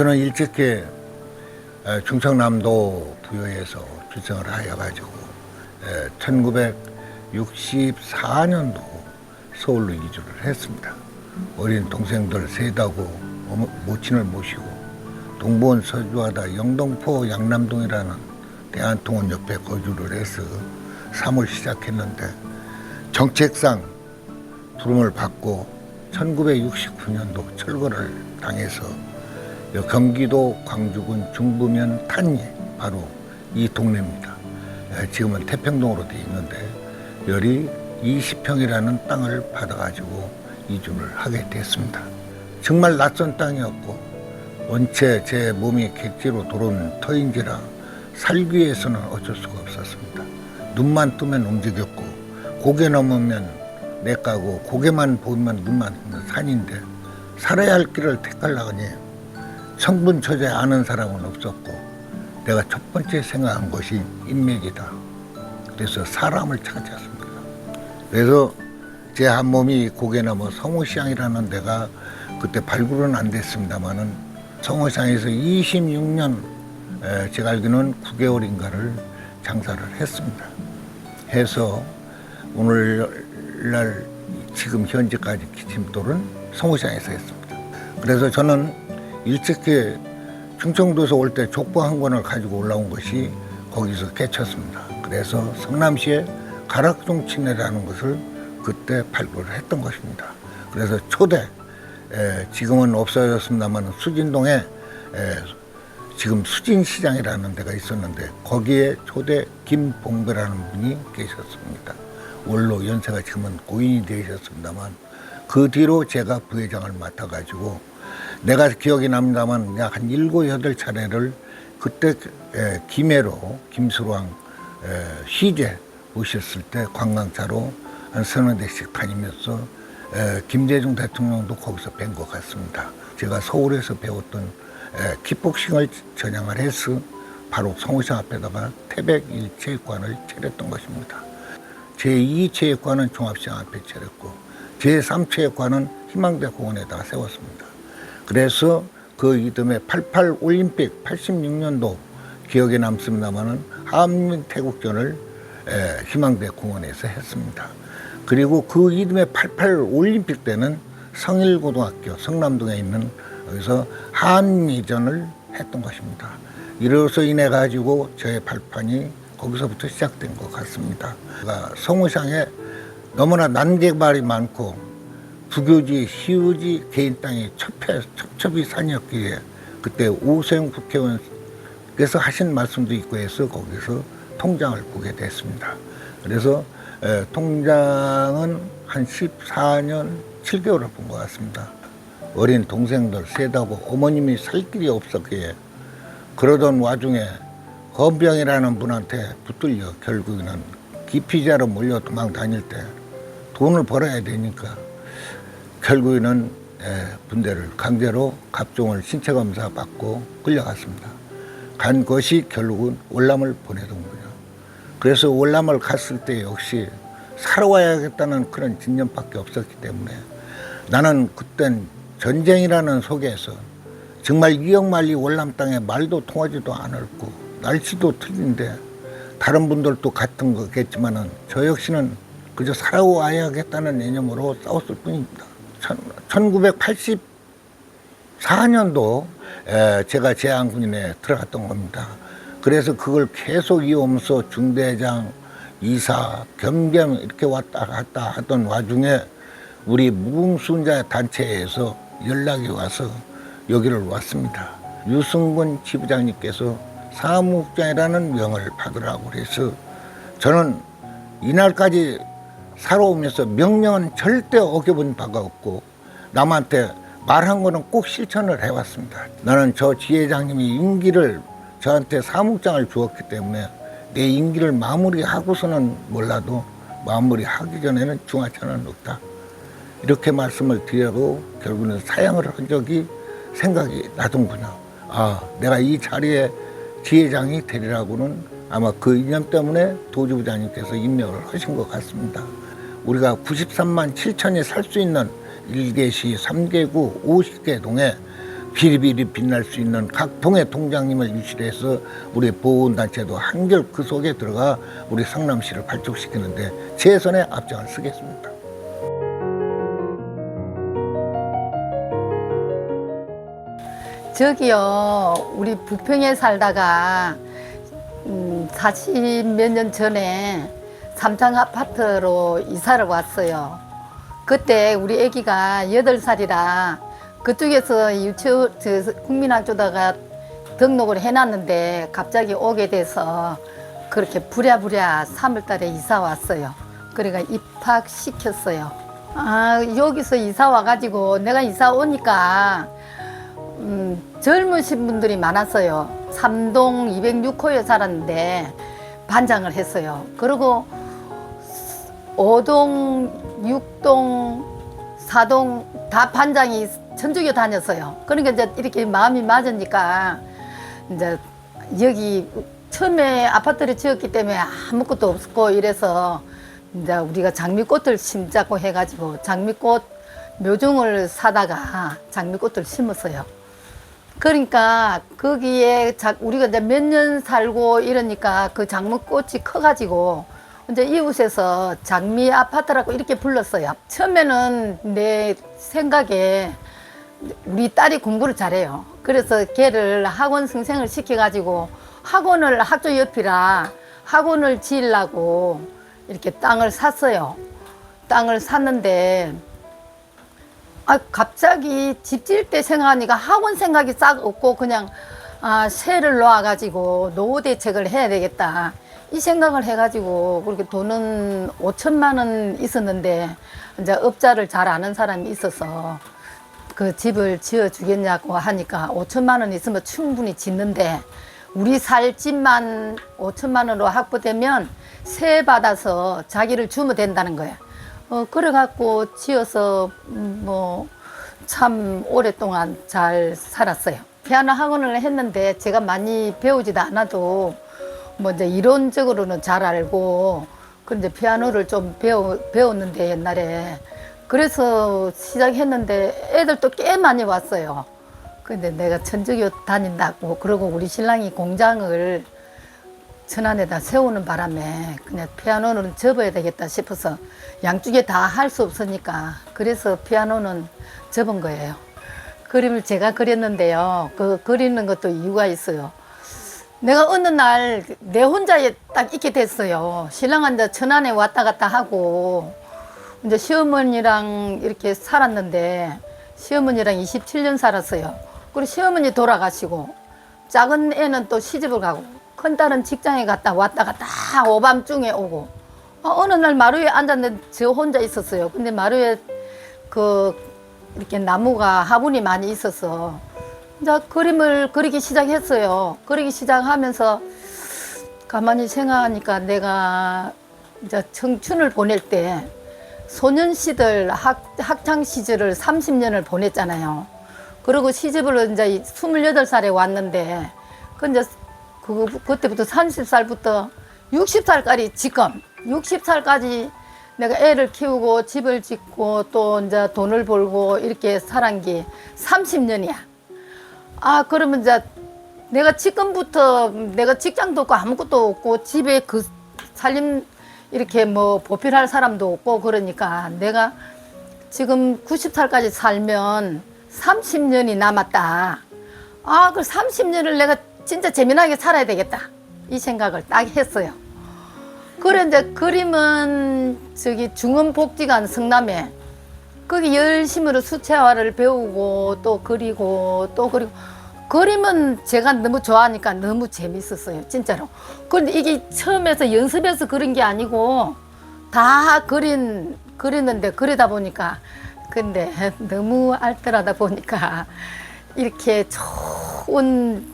저는 일찍이 에, 충청남도 부여에서 출생을 하여가지고 1964년도 서울로 이주를 했습니다. 어린 동생들 셋하고 모친을 모시고 동부원 서주하다 영동포 양남동이라는 대한통운 옆에 거주를 해서 삶을 시작했는데 정책상 부름을 받고 1969년도 철거를 당해서 여 경기도 광주군 중부면 탄리 바로 이 동네입니다. 에, 지금은 태평동으로 돼 있는데 열이 20평이라는 땅을 받아가지고 이주를 하게 됐습니다. 정말 낯선 땅이었고 원체 제 몸이 객지로 돌아온 터인지라 살기 위해서는 어쩔 수가 없었습니다. 눈만 뜨면 움직였고 고개 넘으면 내가고 고개만 보면 눈만 뜨면 산인데 살아야 할 길을 택하려니 성분 처제 아는 사람은 없었고 내가 첫 번째 생각한 것이 인맥이다. 그래서 사람을 찾았습니다. 그래서 제 한 몸이 고개 넘어 성호시장이라는 데가 그때 발굴은 안 됐습니다만은 성호시장에서 26년 에, 제가 알기로는 9개월인가를 장사를 했습니다. 해서 오늘날 지금 현재까지 기침돌은 성호시장에서 했습니다. 그래서 저는 일찍이 충청도에서 올 때 족보 한 권을 가지고 올라온 것이 거기서 깨쳤습니다. 그래서 성남시에 가락종친회라는 것을 그때 발굴을 했던 것입니다. 그래서 초대 에, 지금은 없어졌습니다만 수진동에 에, 지금 수진시장이라는 데가 있었는데 거기에 초대 김봉배라는 분이 계셨습니다. 원로 연세가 지금은 고인이 되셨습니다만 그 뒤로 제가 부회장을 맡아가지고 내가 기억이 납니다만 약 한 일곱 여덟 차례를 그때 에, 김해로 김수왕 에, 시제 오셨을 때 관광차로 한 서너 대씩 다니면서 에, 김대중 대통령도 거기서 뵌 것 같습니다. 제가 서울에서 배웠던 에, 킥복싱을 전향을 해서 바로 성우시 앞에다가 태백 일체육관을 차렸던 것입니다. 제2체육관은 종합시장 앞에 차렸고 제3체육관은 희망대 공원에다 세웠습니다. 그래서 그 이듬해 88 올림픽 86년도 기억에 남습니다만은 한민 태국전을 에, 희망대 공원에서 했습니다. 그리고 그 이듬해 88 올림픽 때는 성일고등학교 성남동에 있는 여기서 한미전을 했던 것입니다. 이로써 인해 가지고 저의 발판이 거기서부터 시작된 것 같습니다. 성우상에 너무나 난개발이 많고 부교지, 시유지, 개인 땅이 첩해, 첩첩이 산이었기에 그때 오세영 국회의원께서 하신 말씀도 있고 해서 거기서 통장을 보게 됐습니다. 그래서 에, 통장은 한 14년 7개월을 본 것 같습니다. 어린 동생들 셋하고 어머님이 살 길이 없었기에 그러던 와중에 건병이라는 분한테 붙들려 결국에는 기피자로 몰려 도망 다닐 때 돈을 벌어야 되니까 결국에는 에, 분대를 강제로 갑종을 신체 검사 받고 끌려갔습니다. 간 것이 결국은 월남을 보내던군요. 그래서 월남을 갔을 때 역시 살아와야겠다는 그런 진념밖에 없었기 때문에 나는 그땐 전쟁이라는 속에서 정말 이역만리 월남 땅에 말도 통하지도 않았고 날씨도 틀린데 다른 분들도 같은 거겠지만은 저 역시는 그저 살아와야겠다는 개념으로 싸웠을 뿐입니다. 1984년도 제가 제안군인에 들어갔던 겁니다. 그래서 그걸 계속 이어오면서 중대장, 이사, 겸겸 이렇게 왔다 갔다 하던 와중에 우리 무궁순자 단체에서 연락이 와서 여기를 왔습니다. 유승근 지부장님께서 사무국장이라는 명을 받으라고 그래서 저는 이날까지 살아오면서 명령은 절대 어겨본 바가 없고 남한테 말한 거는 꼭 실천을 해왔습니다. 나는 저 지회장님이 임기를 저한테 사무장을 주었기 때문에 내 임기를 마무리하고서는 몰라도 마무리하기 전에는 중하차는 없다. 이렇게 말씀을 드려도 결국은 사양을 한 적이 생각이 나던군요. 아, 내가 이 자리에 지회장이 되리라고는 아마 그 이념 때문에 도지부장님께서 임명을 하신 것 같습니다. 우리가 93만 7천이 살 수 있는 1개시 3개구 50개 동에 비리비리 빛날 수 있는 각 동의 통장님을 유치해서 우리 보훈단체도 한결 그 속에 들어가 우리 성남시를 발족시키는데 최선의 앞장을 쓰겠습니다. 저기요, 우리 부평에 살다가 음, 40 몇 년 전에 삼창 아파트로 이사를 왔어요. 그때 우리 아기가 여덟 살이라 그쪽에서 유치원 저 국민학교다가 등록을 해놨는데 갑자기 오게 돼서 그렇게 부랴부랴 3월달에 이사 왔어요. 그러니까 입학시켰어요. 아 여기서 이사 와가지고 내가 이사 오니까 음, 젊으신 분들이 많았어요. 삼동 206호에 살았는데 반장을 했어요. 그리고 5동, 6동, 4동 다 반장이 전주교 다녔어요. 그러니까 이제 이렇게 마음이 맞으니까 이제 여기 처음에 아파트를 지었기 때문에 아무것도 없었고 이래서 이제 우리가 장미꽃을 심자고 해가지고 장미꽃 묘종을 사다가 장미꽃을 심었어요. 그러니까 거기에 자, 우리가 이제 몇 년 살고 이러니까 그 장미꽃이 커가지고 이제 이웃에서 장미 아파트라고 이렇게 불렀어요. 처음에는 내 생각에 우리 딸이 공부를 잘해요. 그래서 걔를 학원 승생을 시켜가지고 학원을 학교 옆이라 학원을 지으려고 이렇게 땅을 샀어요. 땅을 샀는데 아 갑자기 집 지을 때 생각하니까 학원 생각이 싹 없고 그냥 아 새를 놓아가지고 노후 대책을 해야 되겠다 이 생각을 해가지고 그렇게 돈은 5천만 원 있었는데 이제 업자를 잘 아는 사람이 있어서 그 집을 지어 주겠냐고 하니까 5천만 원 있으면 충분히 짓는데 우리 살 집만 5천만 원으로 확보되면 세 받아서 자기를 주면 된다는 거야. 어 그래갖고 지어서 음, 뭐참 오랫동안 잘 살았어요. 피아노 학원을 했는데 제가 많이 배우지도 않아도 뭐 이제 이론적으로는 잘 알고 그런데 피아노를 좀 배우, 배웠는데 옛날에 그래서 시작했는데 애들도 꽤 많이 왔어요. 근데 내가 천주교 다닌다고 그러고 우리 신랑이 공장을 천안에다 세우는 바람에 그냥 피아노는 접어야 되겠다 싶어서 양쪽에 다 할 수 없으니까 그래서 피아노는 접은 거예요. 그림을 제가 그렸는데요. 그 그리는 것도 이유가 있어요. 내가 어느 날 내 혼자 딱 있게 됐어요. 이제 천안에 왔다 갔다 하고 이제 시어머니랑 이렇게 살았는데 시어머니랑 27년 살았어요. 그리고 시어머니 돌아가시고 작은 애는 또 시집을 가고 큰 딸은 직장에 갔다 왔다 갔다 오밤중에 오고 어, 어느 날 마루에 앉았는데 저 혼자 있었어요. 근데 마루에 그 이렇게 나무가 화분이 많이 있어서 이제 그림을 그리기 시작했어요. 그리기 시작하면서 가만히 생각하니까 내가 이제 청춘을 보낼 때 소년 시절 학, 학창 시절을 30년을 보냈잖아요. 그리고 시집을 이제 28살에 왔는데 그 이제 그 그때부터 30살부터 60살까지 지금 60살까지 내가 애를 키우고 집을 짓고 또 이제 돈을 벌고 이렇게 살은 게 30년이야. 아, 그러면 이제 내가 지금부터 내가 직장도 없고 아무것도 없고 집에 그 살림 이렇게 뭐 보필할 사람도 없고 그러니까 내가 지금 90살까지 살면 30년이 남았다. 아, 그 30년을 내가 진짜 재미나게 살아야 되겠다. 이 생각을 딱 했어요. 이제 그림은 저기 중원복지관 성남에 거기 열심으로 수채화를 배우고 또 그리고 또 그리고 그림은 제가 너무 좋아하니까 너무 재밌었어요 진짜로. 그런데 이게 처음에서 연습해서 그린 게 아니고 다 그린 그리는데 그리다 보니까 근데 너무 알뜰하다 보니까 이렇게 좋은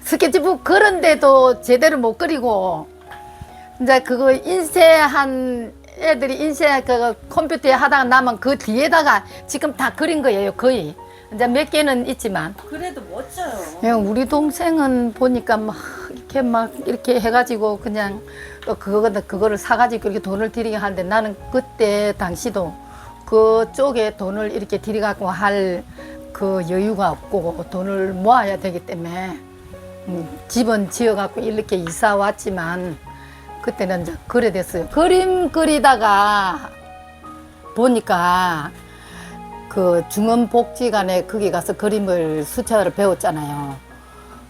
스케치북 그런데도 제대로 못 그리고 이제 그거 인쇄한 애들이 인쇄 그 컴퓨터에 하다가 나면 그 뒤에다가 지금 다 그린 거예요 거의 이제 몇 개는 있지만 그래도 멋져요. 그냥 우리 동생은 보니까 막 이렇게 막 이렇게 해가지고 그냥 또 그거 그거를 사가지고 이렇게 돈을 들이게 하는데 나는 그때 당시도 그쪽에 돈을 이렇게 들이갖고 할 그 여유가 없고 돈을 모아야 되기 때문에 음, 집은 지어갖고 이렇게 이사 왔지만 그때는 이제 그래 됐어요. 그림 그리다가 보니까 그 중원복지관에 거기 가서 그림을 수채화를 배웠잖아요.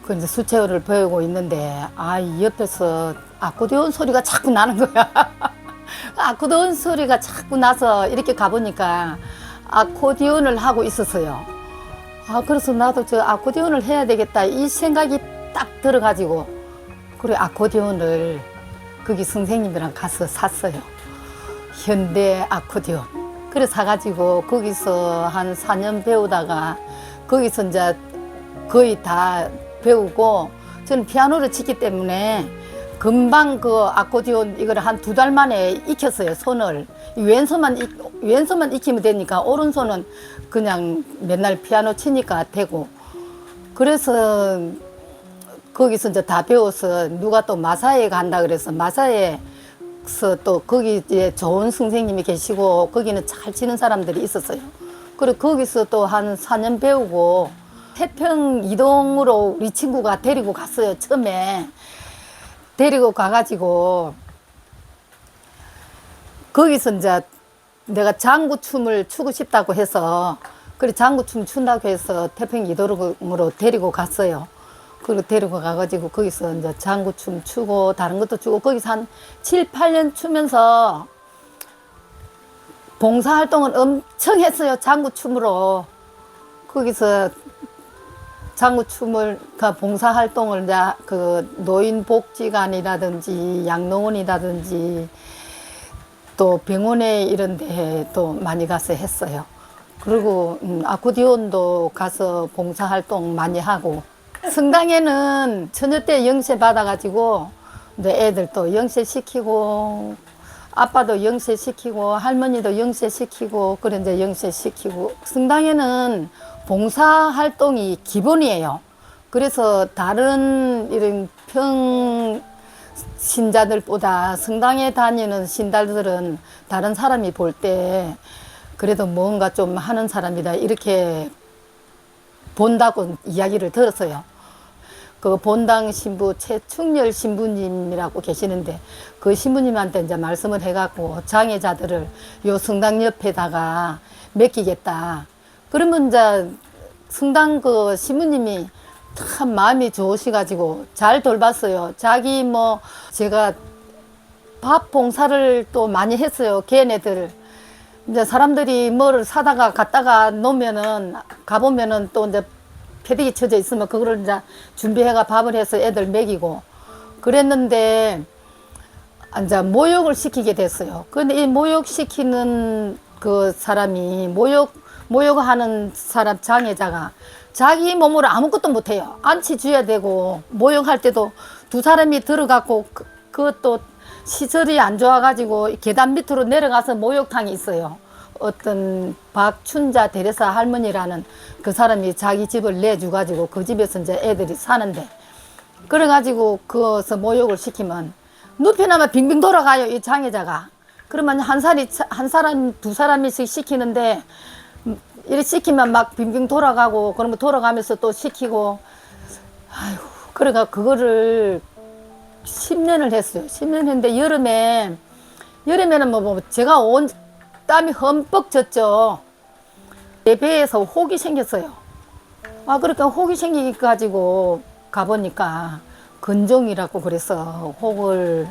그 이제 수채화를 배우고 있는데 아 이 옆에서 아코디온 소리가 자꾸 나는 거야. 아코디온 소리가 자꾸 나서 이렇게 가보니까 아코디온을 하고 있었어요. 아 그래서 나도 저 아코디온을 해야 되겠다 이 생각이 딱 들어가지고 그래 아코디온을 거기 선생님이랑 가서 샀어요. 현대 아코디온. 그래 사가지고 거기서 한 4년 배우다가 거기서 이제 거의 다 배우고 저는 피아노를 치기 때문에 금방 그 아코디온 이걸 한 두 달 만에 익혔어요 손을 이 왼손만 익, 왼손만 익히면 되니까 오른손은 그냥 맨날 피아노 치니까 되고 그래서 거기서 이제 다 배워서 누가 또 마사에 간다 그래서 마사에 서 또 거기 이제 좋은 선생님이 계시고 거기는 잘 치는 사람들이 있었어요. 그리고 거기서 또 한 4년 배우고 태평 이동으로 우리 친구가 데리고 갔어요. 처음에 데리고 가가지고 거기서 이제 내가 장구 춤을 추고 싶다고 해서 그래 장구 춤 춘다고 해서 태평 이도록으로 데리고 갔어요. 그리고 데리고 가가지고 거기서 이제 장구춤 추고 다른 것도 추고 거기서 한 7, 8년 추면서 봉사활동을 엄청 했어요. 장구춤으로. 거기서 장구춤을 그 봉사활동을 이제 그 노인복지관이라든지 양로원이라든지 또 병원에 이런 데 또 많이 가서 했어요. 그리고 음, 아코디온도 가서 봉사활동 많이 하고 성당에는 처녀 때 영세 받아가지고 이제 애들 또 영세 시키고 아빠도 영세 시키고 할머니도 영세 시키고 이제 영세 시키고 성당에는 봉사 활동이 기본이에요. 그래서 다른 이런 평 신자들보다 성당에 다니는 신달들은 다른 사람이 볼 때 그래도 뭔가 좀 하는 사람이다 이렇게 본다고 이야기를 들었어요. 그 본당 신부 최충렬 신부님이라고 계시는데 그 신부님한테 이제 말씀을 해갖고 장애자들을 요 성당 옆에다가 맡기겠다. 그러면 이제 성당 그 신부님이 참 마음이 좋으시가지고 잘 돌봤어요. 자기 뭐 제가 밥 봉사를 또 많이 했어요. 걔네들. 이제 사람들이 뭐를 사다가 갔다가 놓으면은 가보면은 또 이제 패대기 쳐져 있으면 그거를 이제 준비해가 밥을 해서 애들 먹이고 그랬는데 이제 모욕을 시키게 됐어요. 근데 이 모욕 시키는 그 사람이 모욕 모욕하는 사람 장애자가 자기 몸으로 아무것도 못해요. 안치 줘야 되고 모욕할 때도 두 사람이 들어갔고 그, 그것도 시설이 안 좋아가지고 계단 밑으로 내려가서 목욕탕이 있어요. 어떤 박춘자 대레사 할머니라는 그 사람이 자기 집을 내줘가지고 그 집에서 이제 애들이 사는데 그래가지고 거기서 모욕을 시키면 눕혀나면 빙빙 돌아가요 이 장애자가 그러면 한 사람이 한 사람 두 사람씩 시키는데 음, 이렇게 시키면 막 빙빙 돌아가고 그러면 돌아가면서 또 시키고 아이고 그래가 그거를 10년을 했어요. 10년 했는데 여름에 여름에는 뭐, 뭐 제가 온 땀이 흠뻑 젖죠. 내 배에서 혹이 생겼어요. 아 그러니까 혹이 생기기 가지고 가보니까 근종이라고 그래서 혹을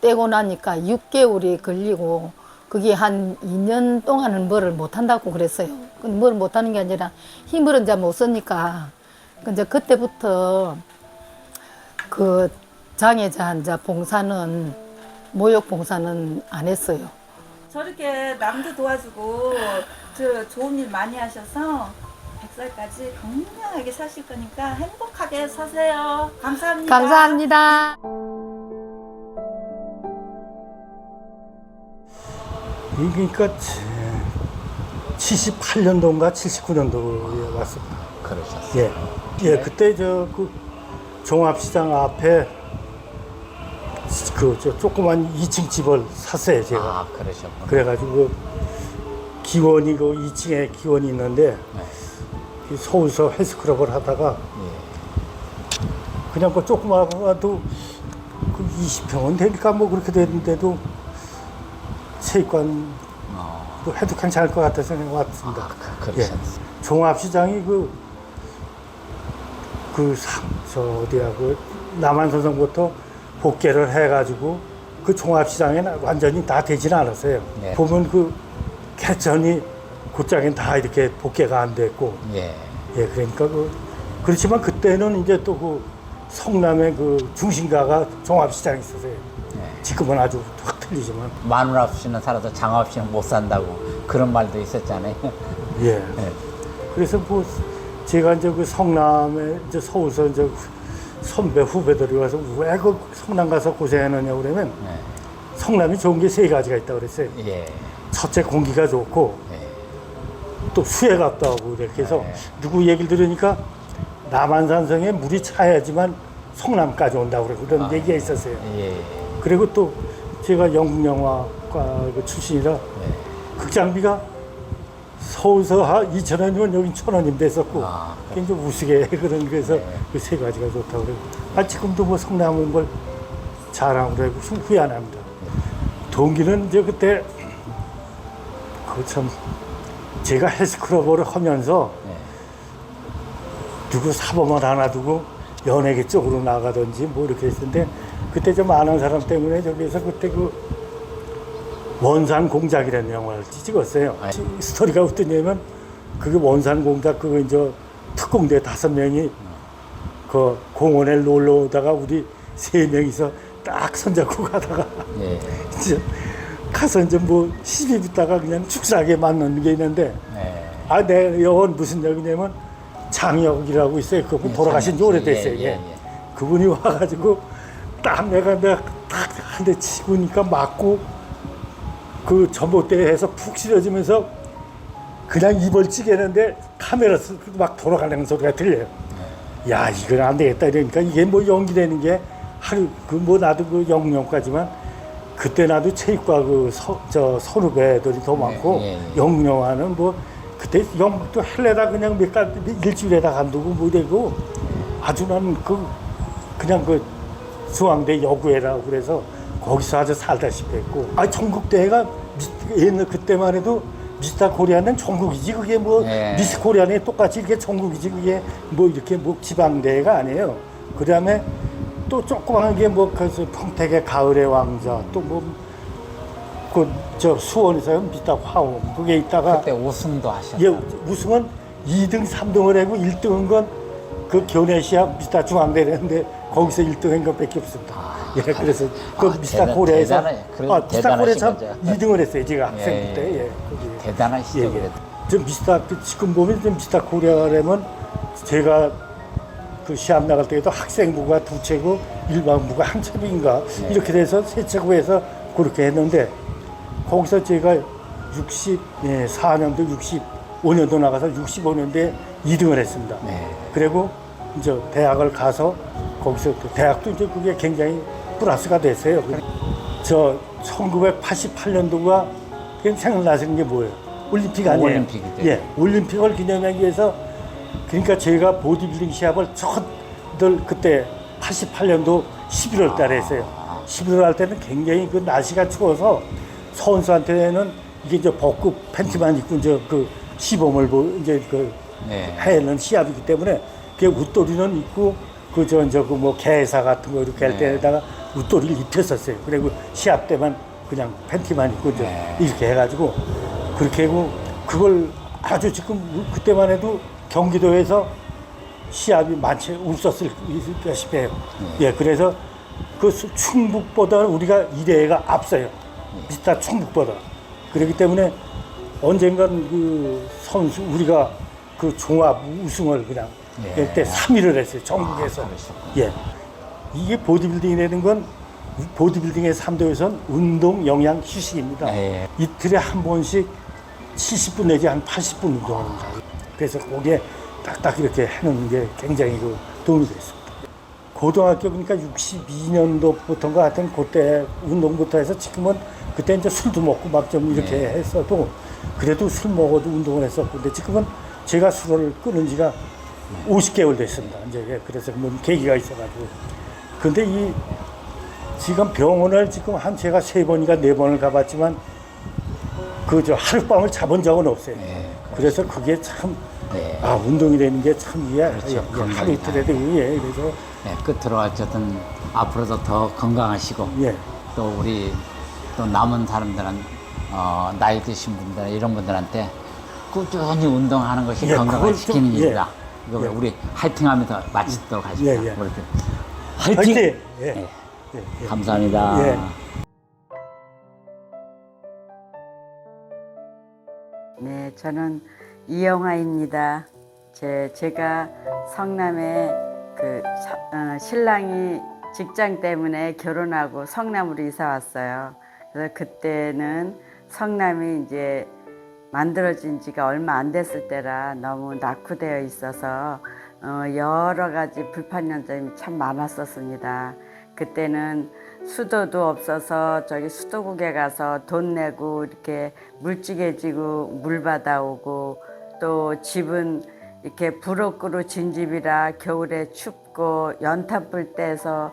떼고 나니까 6개월이 걸리고 그게 한 2년 동안은 뭐를 못 한다고 그랬어요. 뭘 못 하는 게 아니라 힘을 이제 못 쓰니까 이제 그때부터 그 장애자 이제 봉사는 모욕 봉사는 안 했어요. 저렇게 남도 도와주고 저 좋은 일 많이 하셔서 100살까지 건강하게 사실 거니까 행복하게 사세요. 감사합니다. 감사합니다. 그러니까 78년도인가 79년도에 왔습니다. 그러셨어요. 예. 예, 그때 저 그 종합시장 앞에 그 저 조그만 2층 집을 샀어요, 제가. 아, 그러셨구나. 그래가지고 기원이 그 2층에 기원이 있는데 이 서울서 헬스클럽을 하다가 그냥 그 조그마도 그 20평은 되니까 뭐 그렇게 됐는데도 체육관 도 해도 괜찮을 것 같아서 그냥 왔습니다. 아, 그- 그러셨어요. 예. 종합시장이 그, 그, 상, 저, 어디야, 그, 남한선성부터 복개를 해가지고 그 종합시장에는 완전히 다 되지는 않았어요. 네. 보면 그 개천이 곧장엔 다 이렇게 복개가 안 됐고, 예. 예, 그러니까 그, 그렇지만 그때는 이제 또 그 성남의 그 중심가가 종합시장이 있었어요. 네. 지금은 아주 확 틀리지만, 마누라 없이는 살아도 장화 없이는 못 산다고 그런 말도 있었잖아요. 예. 네. 그래서 뭐 제가 이제 그 성남에 이제 서울서 이제 선배 후배들이 와서 왜 그 성남 가서 고생하느냐 그러면 네. 성남이 좋은 게 세 가지가 있다 그랬어요. 예. 첫째 공기가 좋고 예. 또 수해가 없다고 이렇게 해서 네. 누구 얘기를 들으니까 남한산성에 물이 차야지만 성남까지 온다고 그러고 그런 아. 얘기가 있었어요. 예. 그리고 또 제가 영국 영화과 그 출신이라 예. 극장비가 서울서 한 2천 원이면 여긴 천 원인데 했었고 아, 이제 우스개 그런 그래서 네. 그세 가지가 좋다고 그래요. 아 지금도 뭐 성남 온걸 잘하고 그래고 후회 안 합니다. 동기는 이제 그때 그참 제가 헬스클럽을 하면서 예. 누구 사범을 하나 두고 연예계 쪽으로 나가든지 뭐 이렇게 했는데 그때 좀 아는 사람 때문에 저기서 그때 그 원산 공작이라는 영화를 찍었어요. 아, 스토리가 어떠냐면 그게 원산 공작 그거 이제 특공대 다섯 명이 그 공원에 놀러 오다가 우리 세 명이서 딱 손잡고 가다가 예. 이제 가서 이제 뭐 시비 붙다가 그냥 축사하게 만나는 게 있는데 예. 아, 내 여원 무슨 역이냐면 장혁이라고 있어요. 그분 돌아가신 지. 오래됐어요. 예, 예, 예, 예. 그분이 와가지고 딱 내가 내가 딱 한 대 치고 니까 맞고 그 전봇대에서 푹 실어지면서 그냥 입을 찌개는데 카메라 쓰- 막 돌아가는 소리가 들려요. 야 이건 안 되겠다 이러니까 이게 뭐 연기되는 게 하루 그 뭐 나도 그 영영까지만 그때 나도 체육과 그저 선후배들이 더 많고 예, 예. 영영화는 뭐 그때 영국도 헬레다 그냥 몇 가, 일주일에 다 간두고 뭐 이러고 아주 나는 그 그냥 그 중앙대 여구회라고 그래서 거기서 아주 살다시피 했고 아 전국대회가 미- 옛날 그때만 해도 미스터 코리아는 전국이지 그게 뭐 예. 미스 코리아는 똑같이 이렇게 전국이지 그게 뭐 이렇게 뭐 지방대회가 아니에요 그 다음에 또 조그만 게뭐 그래서 평택의 가을의 왕자 또 뭐 그 저 수원에서 미스터 화원 그게 있다가 그때 우승도 하셨다. 예, 우승은 2등, 3등을 하고 1등은 건그 교내 시합 미스터 중앙대회인데 거기서 1등 한 것밖에 없습니다. 예, 그래서 그 아, 미스터 대단- 코리아에서 대단해. 아, 미스터 코리아 참 대단하신 거죠. 2등을 했어요. 제가 학생 예, 때. 예. 예, 거기. 대단하시죠, 예, 예. 그래도. 미스터 그 지금 보면 좀 미스터 코리아라면 제가 그 시합 나갈 때에도 학생부가 두 채고 일반부가 한 채인가 네. 이렇게 돼서 세 채고 해서 그렇게 했는데 거기서 제가 64년도 65년도 나가서 65년도에 2등을 했습니다. 네. 그리고 이제 대학을 가서 거기서 또 대학도 이제 그게 굉장히 플러스가 됐어요. 저 1988년도가 생각나시는 게 뭐예요? 올림픽 아니에요? 올림픽이죠. 예, 올림픽을 기념하기 위해서 그러니까 제가 보디빌딩 시합을 첫들 그때 88년도 11월 달에 했어요. 11월 할 때는 굉장히 그 날씨가 추워서 선수한테는 이게 이제 벗고 팬티만 입고 이제 그 시범을 보 이제 그 네. 해는 시합이기 때문에 그 웃도리는 입고 그저 이제 그뭐 개사 같은 거 이렇게 할 네. 때에다가 웃도리를 입혔었어요. 그리고 시합 때만 그냥 팬티만 입고 이제 네. 이렇게 해가지고 그렇게 하고 그걸 아주 지금 그때만 해도 경기도에서 시합이 많지 없었을다시피 해요. 예, 그래서 그 수- 충북보다 우리가 이대가 앞서요. 비슷한 충북보다. 그렇기 때문에 언젠간 그 선수 우리가 그 종합 우승을 그냥 예. 그때 3위를 했어요. 전국에서. 아. 예. 이게 보디빌딩이라는 건 보디빌딩의 3도에선 운동 영양 휴식입니다. 예. 이틀에 한 번씩 70분 내지 한 80분 운동합니다. 그래서 거기에 딱딱 이렇게 해놓는 게 굉장히 그 도움이 됐습니다. 고등학교 그러니까 62년도부터인가 하여튼 그때 운동부터 해서 지금은 그때 이제 술도 먹고 막 좀 이렇게 네. 했어도 그래도 술 먹어도 운동을 했었고 근데 지금은 제가 수도를 끊은 지가 50개월 됐습니다. 이제 예, 그래서 뭐 계기가 있어가지고. 근데 이 지금 병원을 지금 한 제가 세 번인가 네 번을 가봤지만 그 저 하룻밤을 자본 적은 없어요. 네, 그래서 그게 참 네. 아, 운동이 되는 게 참 이해 그렇죠. 예, 예. 하루 이틀에도 예, 그래서 네, 끝으로 어쨌든 앞으로도 더 건강하시고 예. 또 우리 또 남은 사람들은 어, 나이 드신 분들 이런 분들한테 꾸준히 운동하는 것이 예, 건강을 그걸 좀, 지키는 예. 일이다. 이거 예. 우리 화이팅하면서 마치도록 하십시오. 예, 예. 우리 그 화이팅! 화이팅! 예. 예. 예, 예. 감사합니다. 예. 네, 저는 이영화입니다. 제, 제가 성남에 그 사- 어, 신랑이 직장 때문에 결혼하고 성남으로 이사 왔어요. 그래서 그때는 성남이 이제 만들어진 지가 얼마 안 됐을 때라 너무 낙후되어 있어서 어, 여러 가지 현장이 참 많았었습니다. 그때는 수도도 없어서 저기 수도국에 가서 돈 내고 이렇게 물찌개 지고 물 받아오고 또 집은 이렇게 부엌으로 진 집이라 겨울에 춥고 연탄불 떼서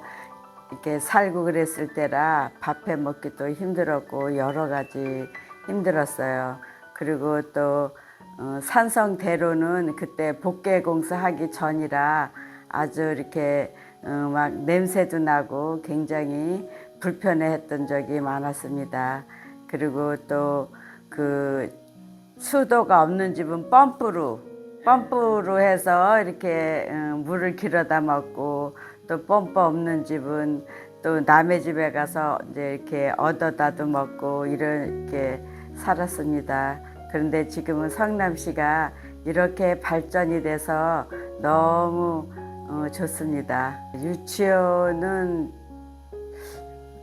이렇게 살고 그랬을 때라 밥해 먹기도 힘들었고 여러 가지 힘들었어요. 그리고 또 어, 산성대로는 그때 복개 공사하기 전이라 아주 이렇게 어, 막 냄새도 나고 굉장히 불편해했던 적이 많았습니다. 그리고 또 그 수도가 없는 집은 펌프로 펌프로 해서 이렇게 어, 물을 길어다 먹고 또 펌프 없는 집은 또 남의 집에 가서 이제 이렇게 얻어다도 먹고 이렇게 살았습니다. 그런데 지금은 성남시가 이렇게 발전이 돼서 너무 어, 좋습니다. 유치원은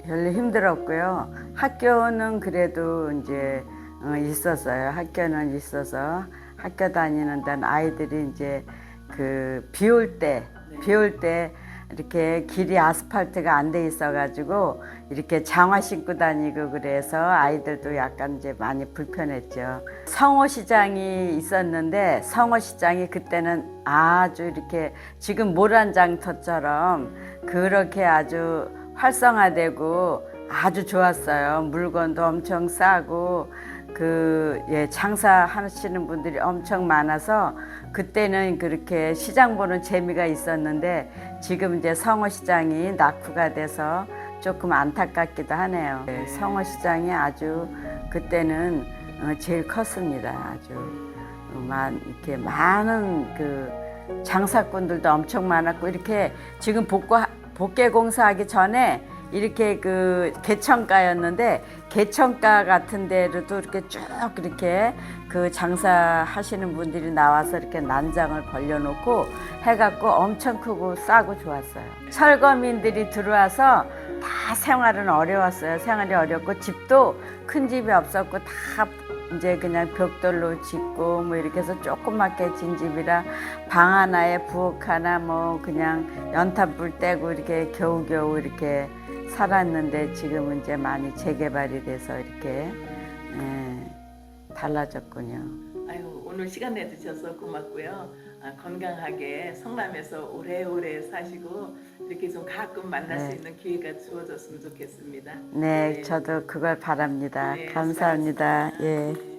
별로 힘들었고요. 학교는 그래도 이제 어, 있었어요. 학교는 있어서 학교 다니는 데는 아이들이 이제 그 비올 때, 비올 때 이렇게 길이 아스팔트가 안 돼 있어가지고 이렇게 장화 신고 다니고 그래서 아이들도 약간 이제 많이 불편했죠. 성호시장이 있었는데 성호시장이 그때는 아주 이렇게 지금 모란장터처럼 그렇게 아주 활성화되고 아주 좋았어요. 물건도 엄청 싸고 그 예, 장사하시는 분들이 엄청 많아서 그때는 그렇게 시장 보는 재미가 있었는데 지금 이제 성어시장이 낙후가 돼서 조금 안타깝기도 하네요. 예, 성어시장이 아주 그때는 어, 제일 컸습니다. 아주 어, 많 이렇게 많은 그 장사꾼들도 엄청 많았고 이렇게 지금 복구 복개 공사하기 전에 이렇게 그 개천가였는데 개천가 같은 데로도 이렇게 쭉 이렇게 그 장사하시는 분들이 나와서 이렇게 난장을 벌려놓고 해갖고 엄청 크고 싸고 좋았어요. 철거민들이 들어와서 다 생활은 어려웠어요. 생활이 어렵고 집도 큰 집이 없었고 다 이제 그냥 벽돌로 짓고 뭐 이렇게 해서 조그맣게 진 집이라 방 하나에 부엌 하나 뭐 그냥 연탄불 떼고 이렇게 겨우겨우 이렇게 살았는데 지금 은 이제 많이 재개발이 돼서 이렇게 예, 달라졌군요. 아유 오늘 시간 내주셔서 고맙고요. 아, 건강하게 성남에서 오래오래 사시고 이렇게 좀 가끔 만날 수 네. 있는 기회가 주어졌으면 좋겠습니다. 네, 저도 그걸 바랍니다. 네, 감사합니다. 예.